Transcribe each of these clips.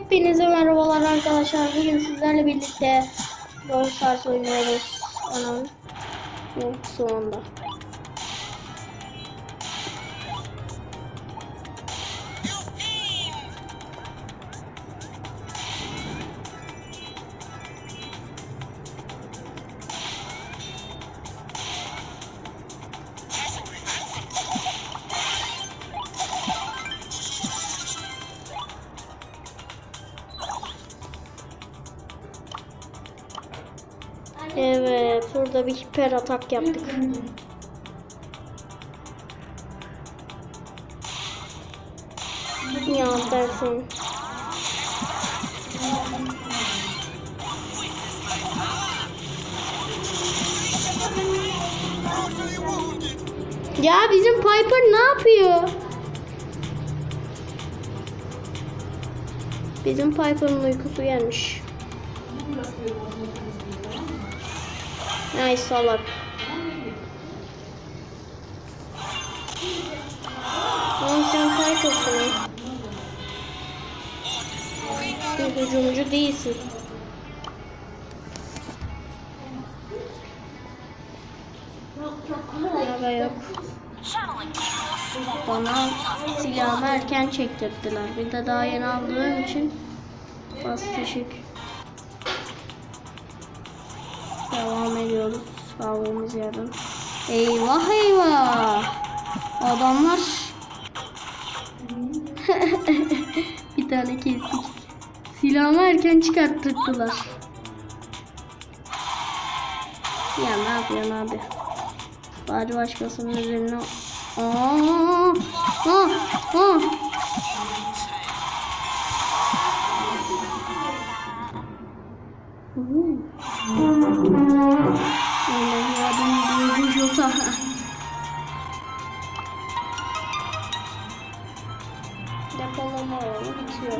Hepinize merhabalar arkadaşlar. Bugün sizlerle birlikte Brawl Stars oynuyoruz. Anam. Yok sonunda. Burada bir hiper atak yaptık. Ya dersin. Ya bizim Piper ne yapıyor? Bizim Piper'ın uykusu gelmiş. Ay salak. Oğlum sen ha. Bir hücumcu değilsin. Araba yok. Bana silahımı erken çektirdiler. Bir de daha yeni aldığım için bas düşük. Devam ediyoruz. Kaldığımız yerden. Eyvah eyvah. Adamlar. bir tane kestik. Silahımı erken çıkarttırdılar. Ya ne yapıyorsun abi? Bari başkasının üzerine... Aa, aa, aa. Uhu. Depolama alanı bitiyor.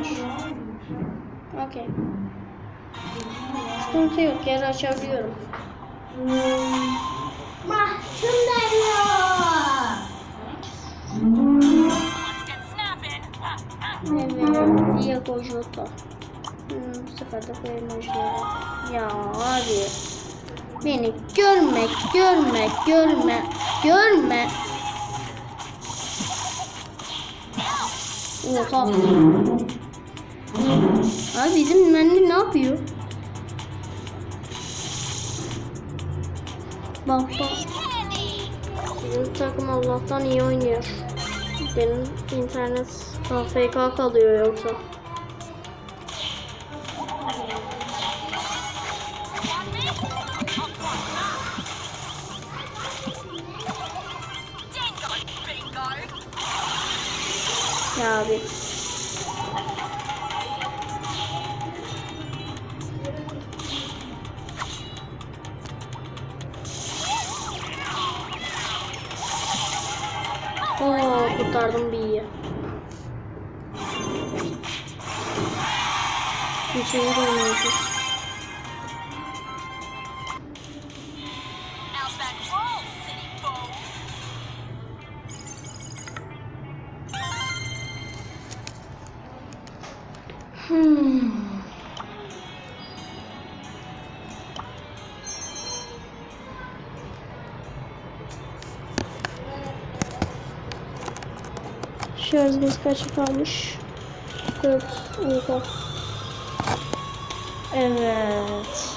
Okey. Sıkıntı yok. Yer açabiliyorum. Mahkum Evet. Diego Jota. Hmm, bu sefer de bu emojileri. Ya abi. Beni görme, görme, görme, görme. Oha. Abi bizim Mendy ne yapıyor? Bak bak. Bizim takım Allah'tan iyi oynuyor. Benim internet AFK kalıyor yoksa. Abi. Oo kurtardım bir iyi. Bir şeyler Hmm. Şarjımız kaç kalmış? 4. Oha. Evet.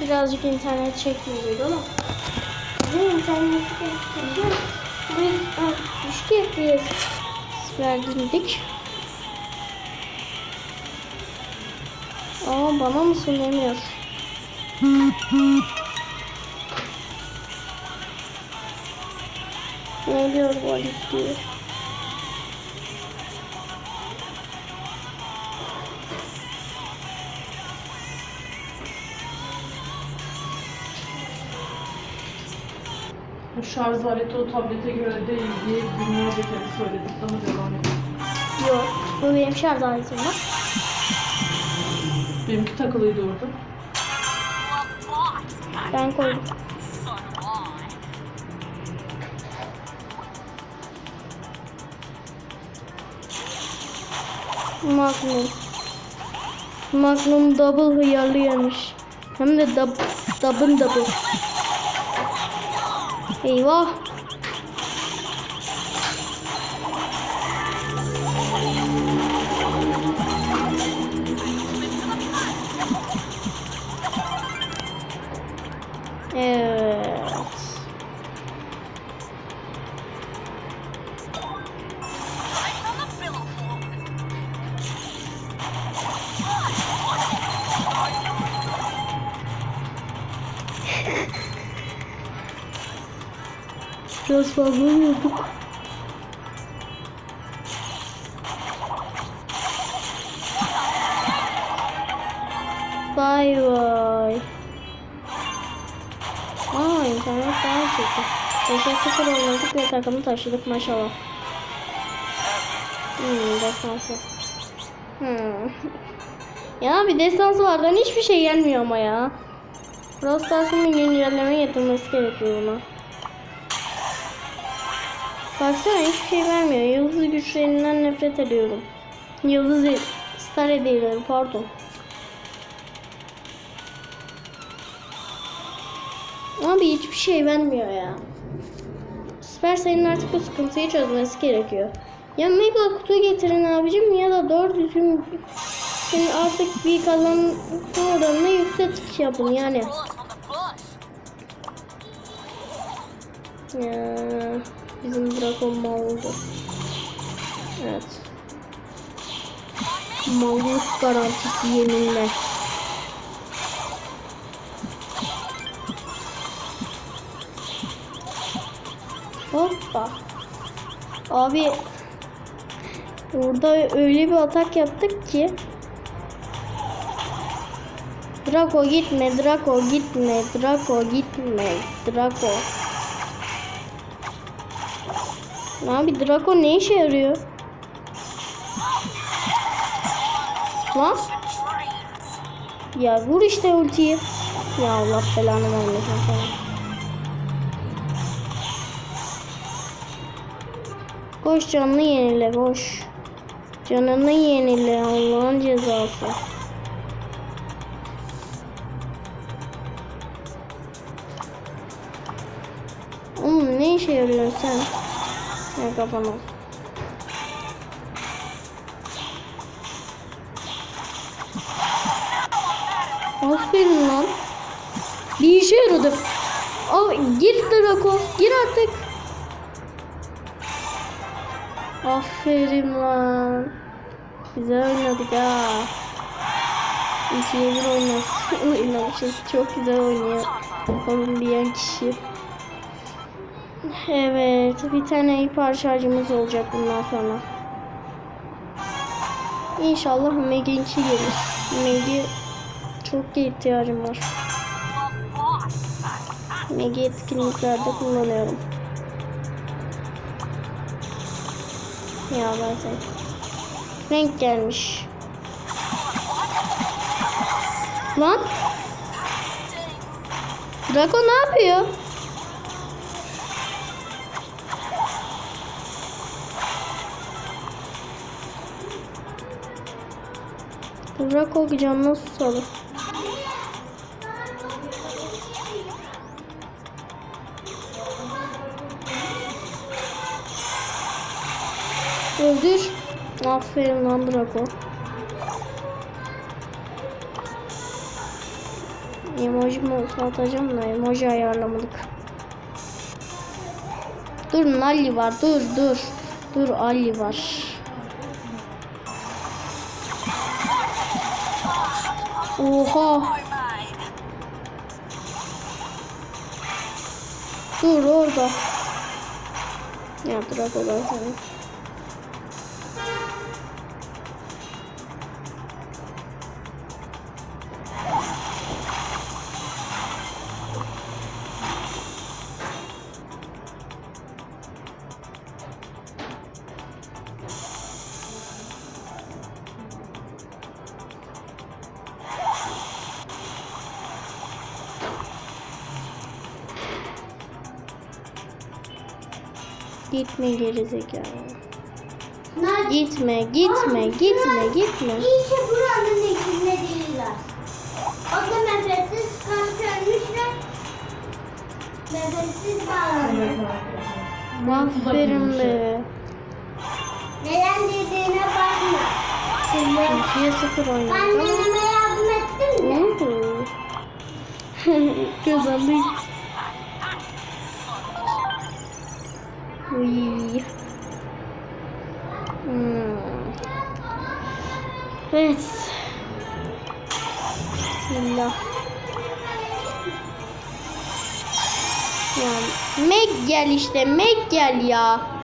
Birazcık internet çekmiyor ama. Bizim internet çekiyor. Biz düştü FPS verdirdik. Ama bana mı söylemiyor? Ne oluyor bu Alip Bu şarj aleti o tablete göre değil diye günlerce kendi söyledik ama devam ediyor. Yok. Bu benim şarj aletim var. Benimki takılıydı orada. Ben koydum. Magnum. Magnum double hıyarlı yemiş. Hem de dub, double double. 给我诶 Biraz fazla yiyorduk. Bay bay. Aa internet daha çekti. 5'e 0 oynadık ve takımı taşıdık maşallah. Hmm, destansı. Hmm. ya bir destansılardan hiçbir şey gelmiyor ama ya. Brawl Stars'ın güncelleme getirmesi gerekiyor buna. Baksana hiçbir şey vermiyor. Yıldız güçlerinden nefret ediyorum. Yıldız star hediyeleri pardon. Abi hiçbir şey vermiyor ya. Supercell'in artık bu sıkıntıyı çözmesi gerekiyor. Ya mega kutu getirin abicim ya da doğru düzgün yani artık bir kazanma oranını yüksek yapın yani. Ya, bizim Draco mal oldu. Evet. Mallık garantisi yeminle. Hoppa. Abi orada öyle bir atak yaptık ki Draco gitme, Draco gitme, Draco gitme, Draco. Abi Draco ne işe yarıyor? Lan? Ya vur işte ultiyi. Ya Allah belanı vermesin sana. Koş canını yenile koş. Canını yenile Allah'ın cezası. Oğlum ne işe yarıyorsun sen? Ne kafana. Aferin lan. Bir işe yaradı. Al gir Draco. Gir artık. Aferin lan. Güzel oynadık ha. İkiye bir oynamış, oynamışız. Çok güzel oynuyor. Kolumbiyan kişi. Evet. Bir tane hiper şarjımız olacak bundan sonra. İnşallah Meg'inki gelir. Meg'i çok ihtiyacım var. Meg'i etkinliklerde kullanıyorum. Ya ben sen. Renk gelmiş. Lan. Draco ne yapıyor? Draco canına susadı. Öldür. Aferin lan Draco. Emoji mi atacağım da emoji ayarlamadık. Dur Ali var dur dur. Dur Ali var. Oha. Dur orada. Ya ben sana. Gitme geri zekalı. Nar- Gitme, gitme, gitme, gitme. İyi ki buranın içinde değiller. O da nefessiz ve nefessiz bağlanmış. Aferin be. Neden dediğine bakma. Şimdi 2'ye 0 ben oynadı. neneme yardım ettim mi? Kazandık. Uy. Hmm. Evet. Bismillah. Ya Meg gel işte Meg gel ya.